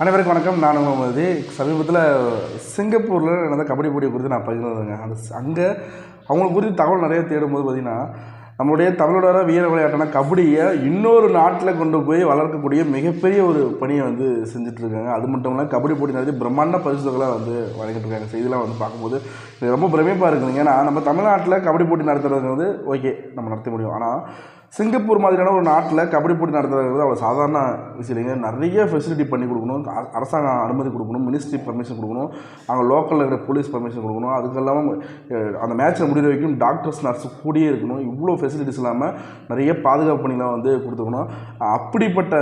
அனைவருக்கும் வணக்கம். நான் முகமது சமீபத்தில் சிங்கப்பூரில் நடந்த கபடி போட்டியை குறித்து நான் பகிர்ந்ததுங்க அந்த அங்கே அவங்களுக்கு குறித்து தகவல் நிறைய தேடும்போது பார்த்திங்கன்னா நம்மளுடைய தமிழோட வீர விளையாட்டான கபடியை இன்னொரு நாட்டில் கொண்டு போய் வளர்க்கக்கூடிய மிகப்பெரிய ஒரு பணியை வந்து செஞ்சுட்ருக்காங்க. அது மட்டும் இல்லாமல் கபடி போட்டி நடத்தி பிரம்மாண்ட பரிசுகளை வந்து வழங்கிட்டு இருக்காங்க செய்திலாம் வந்து பார்க்கும்போது இது ரொம்ப பிரமிப்பாக இருக்குதுங்க. ஏன்னா நம்ம தமிழ்நாட்டில் கபடி போட்டி நடத்துறது வந்து ஓகே நம்ம நடத்த முடியும். ஆனால் சிங்கப்பூர் மாதிரியான ஒரு நாட்டில் கபடி போட்டி நடத்துறது அவ்வளோ சாதாரண விஷயம் இல்லைங்க. நிறைய ஃபெசிலிட்டி பண்ணி கொடுக்கணும். அரசாங்கம் அனுமதி கொடுக்கணும். மினிஸ்ட்ரி பர்மிஷன் கொடுக்கணும். அங்கே லோக்கலில் இருக்கிற போலீஸ் பர்மிஷன் கொடுக்கணும். அதுக்கு இல்லாமல் அந்த மேட்ச்சில் முடிகிற வரைக்கும் டாக்டர்ஸ் நர்ஸ் கூடயே இருக்கணும். இவ்வளோ ஃபெசிலிட்டிஸ் இல்லாமல் நிறைய பாதுகாப்பு பணிலாம் வந்து கொடுத்துக்கணும். அப்படிப்பட்ட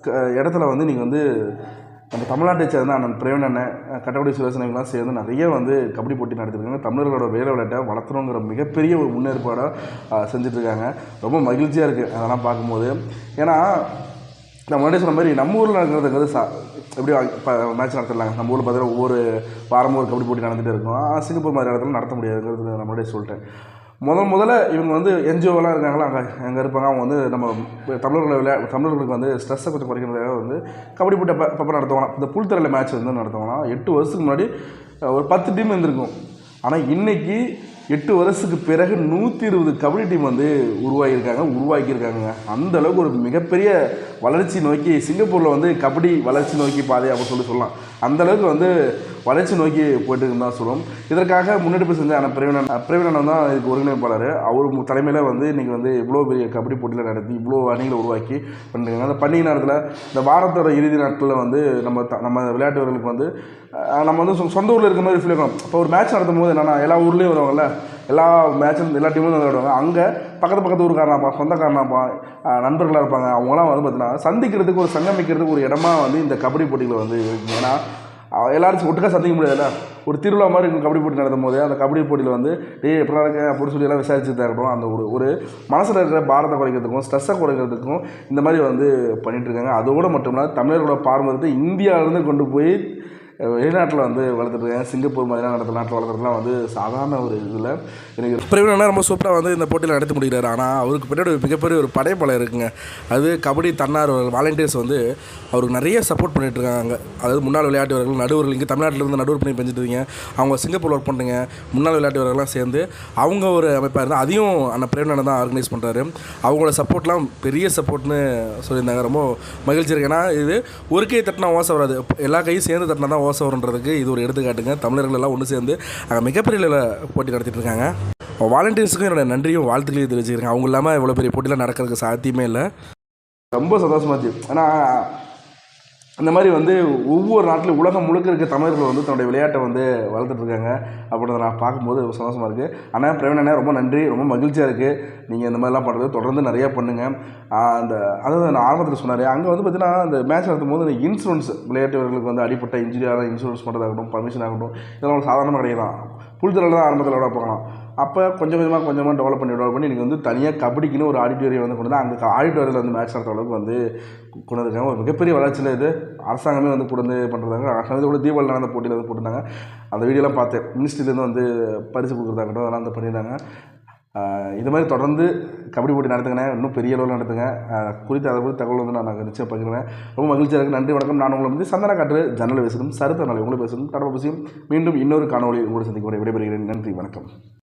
க- இடத்துல வந்து நீங்கள் வந்து நம்ம தமிழ்நாட்டை சேர்ந்த அண்ணன் பிரேமன் அண்ணன் கட்டப்படி சுரேசனைகள்லாம் சேர்ந்து நிறைய வந்து கபடி போட்டி நடத்திருக்காங்க. தமிழர்களோட வேலை விளையாட்டை வளர்த்தணுங்கிற மிகப்பெரிய ஒரு முன்னேற்பாடாக செஞ்சிட்ருக்காங்க. ரொம்ப மகிழ்ச்சியாக இருக்குது அதெல்லாம் பார்க்கும்போது. ஏன்னா நான் முன்னாடி சொன்ன மாதிரி நம்ம ஊரில் நடக்கிறதுங்கிறது சா எப்படி இப்போ மேட்ச் நடத்திடலாங்க. நம்ம ஊரில் பார்த்தீங்கன்னா ஒவ்வொரு வாரமும் ஒரு கபடி போட்டி நடந்துகிட்டே இருக்கும். சிங்கப்பூர் மாதிரி இடத்துல நடத்த முடியாதுங்கிறது நான் முன்னாடியே சொல்லிட்டேன். முதல் முதல்ல இவங்க வந்து என்ஜிஓலாம் இருக்காங்களா அங்கே அங்கே இருப்பாங்க. அவங்க வந்து நம்ம தமிழர்களை விளையா தமிழர்களுக்கு வந்து ஸ்ட்ரெஸ்ஸை கொஞ்சம் குறைக்கிறதுக்காக வந்து கபடி போட்ட அப்போ அப்போ நடத்துவாங்க இந்த புல்தரையில் மேட்ச் வந்து நடத்துவாங்க எட்டு வருஷத்துக்கு முன்னாடி ஒரு பத்து டீம் இருந்திருக்கும். ஆனால் இன்றைக்கி எட்டு வருஷத்துக்கு பிறகு நூற்றி இருபது கபடி டீம் வந்து உருவாகியிருக்காங்க உருவாக்கியிருக்காங்க அந்த அளவுக்கு ஒரு மிகப்பெரிய வளர்ச்சி நோக்கி சிங்கப்பூரில் வந்து கபடி வளர்ச்சி நோக்கி பாதை அப்படின்னு சொல்லி சொல்லலாம். அந்த அளவுக்கு வந்து வளர்ச்சி நோக்கி போயிட்டு தான் சொல்லுவோம் இதற்காக முன்னெடுப்பு செஞ்ச ஆனால் பிரவீணன் பிரவீணன் தான் இதுக்கு ஒருங்கிணைப்பாளர். அவர் தலைமையில் வந்து இன்றைக்கி வந்து இவ்வளோ பெரிய கபடி போட்டியில் நடத்தி இவ்வளோ அணிகளை உருவாக்கி பண்ணிருக்காங்க. அந்த பண்டிகை நேரத்தில் இந்த வாரத்தோட இறுதி நாட்களில் வந்து நம்ம த- நம்ம விளையாட்டு வீரர்களுக்கு வந்து நம்ம வந்து சொந்த ஊரில் இருக்க மாதிரி ஃபீல் இருக்கணும் இப்போ ஒரு மேட்ச் நடத்தும் போது என்னென்னா எல்லா ஊர்லேயும் வருவாங்கல்ல எல்லா மேட்சும் எல்லா டீமும் விளையாடுவாங்க. அங்கே பக்கத்து பக்கத்து ஊருக்காரனாப்பா சொந்தக்காரனாப்பா நண்பர்களாக இருப்பாங்க. அவங்களாம் வந்து பார்த்தீங்கன்னா சந்திக்கிறதுக்கு ஒரு சங்கமிக்கிறதுக்கு ஒரு இடமா வந்து இந்த கபடி போட்டிகள் வந்து ஏன்னா எல்லாரும் ஒட்டுக்கா சந்திக்க முடியாதுல்ல. ஒரு திருவிழா மாதிரி இருக்கும் கபடி போட்டி நடத்தும் போது அந்த கபடி போட்டியில் வந்து டே எப்படிலாம் இருக்க? அப்படின்னு சொல்லி எல்லாம் விசாரிச்சு இருக்கட்டும் அந்த ஒரு ஒரு மனசில் இருக்கிற பாரத்தை குறைக்கிறதுக்கும் ஸ்ட்ரெஸ்ஸை குறைக்கிறதுக்கும் இந்த மாதிரி வந்து பண்ணிகிட்டு இருக்காங்க. அதோடு மட்டும் இல்லாமல் தமிழர்களோட பாரம்பரியத்தை இந்தியாவிலேருந்து கொண்டு போய் வெளிநாட்டில் வந்து வளர்த்துட்டு சிங்கப்பூர் மாதிரியான இடத்துல நாட்டில் வளர்க்குறதுலாம் வந்து சாதாரண ஒரு இதில் எனக்கு பிரவீனா ரொம்ப சூப்பராக வந்து இந்த போட்டியில் நடத்தி முடிகிறார் ஆனால் அவருக்கு பின்னாடி ஒரு மிகப்பெரிய ஒரு படைப்பலை இருக்குங்க. அது கபடி தன்னார்வலர் வாலண்டியர்ஸ் வந்து அவருக்கு நிறைய சப்போர்ட் பண்ணிகிட்டு இருக்காங்க. அதாவது முன்னாள் விளையாட்டு வீரர்கள் நடுவர்கள் இங்கே தமிழ்நாட்டில் இருந்து நடுவர் பண்ணி பெஞ்சிட்டு இருக்கீங்க. அவங்க சிங்கப்பூர் ஒர்க் பண்ணுங்க முன்னாள் விளையாட்டு வீரர்கள்லாம் சேர்ந்து அவங்க ஒரு அமைப்பாக இருந்தால் அதையும் அந்த பிரேமனன் தான் ஆர்கனைஸ் பண்ணுறாரு அவங்களோட சப்போர்ட்லாம் பெரிய சப்போர்ட்னு சொல்லியிருந்தாங்க. ரொம்ப மகிழ்ச்சி இருக்கு. ஏன்னா இது ஒரு கை தட்டினா ஓசை வராது. எல்லா கையும் சேர்ந்து தட்டினா தான் ஓசை வருன்றதுக்கு இது ஒரு எடுத்துக்காட்டுங்க. தமிழர்கள் எல்லாம் ஒன்று சேர்ந்து அங்கே மிகப்பெரிய போட்டி நடத்திட்டு இருக்காங்க. வாலண்டியர்ஸுக்கும் என்னோட நன்றியும் வாழ்த்துக்களையும் தெரிவிச்சுக்கிறேன். அவங்க இல்லாமல் இவ்வளோ பெரிய போட்டிலாம் நடக்கிறதுக்கு சாத்தியமே இல்லை. ரொம்ப சந்தோஷமாச்சு ஏன்னா இந்த மாதிரி வந்து ஒவ்வொரு நாட்டிலும் உலகம் முழுக்க இருக்க தமிழர்கள் வந்து தன்னுடைய விளையாட்டை வந்து வளர்த்துட்ருக்காங்க. அப்படின்றத நான் பார்க்கும்போது ரொம்ப சந்தோஷமாக இருக்குது ஆனால் பிரவீன் அண்ணா ரொம்ப நன்றி. ரொம்ப மகிழ்ச்சியாக இருக்குது நீங்கள் இந்த மாதிரிலாம் பண்ணுறது தொடர்ந்து நிறையா பண்ணுங்கள் அந்த அதாவது நான் ஆரம்பத்தில் சொன்னார். அங்கே வந்து பார்த்தீங்கன்னா அந்த மேட்ச் நடத்தும் போது இன்சூரன்ஸ் விளையாட்டு வீரர்களுக்கு வந்து அடிப்பட்ட இன்ஜுரியாக இன்சூரன்ஸ் பண்ணுறதாகட்டும் பர்மிஷன் ஆகட்டும் இதெல்லாம் ஒரு சாதாரணமாக கிடையாது புல்தரில் தான் ஆரம்பத்தில் விட போகலாம். அப்போ கொஞ்சம் கொஞ்சமாக கொஞ்சமாக டெவலப் பண்ணி டெவலப் பண்ணி நீங்கள் வந்து தனியாக கபடிக்குன்னு ஒரு ஆடிட்டோரியம் வந்து கொண்டு வந்து அங்கே ஆடிட்டோரியத்தில் வந்து மேட்ச் நடத்துற அளவுக்கு வந்து கொண்டு வந்திருக்காங்க ஒரு மிகப்பெரிய வளர்ச்சியில் இது. அரசாங்கமே வந்து கொண்டு வந்து பண்ணுறாங்க கூட தீபாவளி நடந்த போட்டியில் வந்து போட்டிருந்தாங்க. அந்த வீடியோலாம் பார்த்தேன். மினிஸ்ட்ரிலேருந்து வந்து பரிசு கொடுக்குறதாகட்டும் அதெல்லாம் வந்து பண்ணியிருந்தாங்க. இது மாதிரி தொடர்ந்து கபடி போட்டி நடத்துங்கண்ணே. இன்னும் பெரிய அளவில் நடத்துங்க. குறித்து அதை குறித்து தகவல் வந்து நான் நிச்சயம் பகிர்றேன். ரொம்ப மகிழ்ச்சியாக இருக்குது நன்றி வணக்கம். நான் உங்களை வந்து சந்தன காற்று ஜன்னல் பேசணும் சருத்த நாளை உங்களை பேசணும் கடவுள் பேசியும் மீண்டும் இன்னொரு காணொலி உங்களோட சந்திக்க விடைபெறுகிறேன். நன்றி வணக்கம்.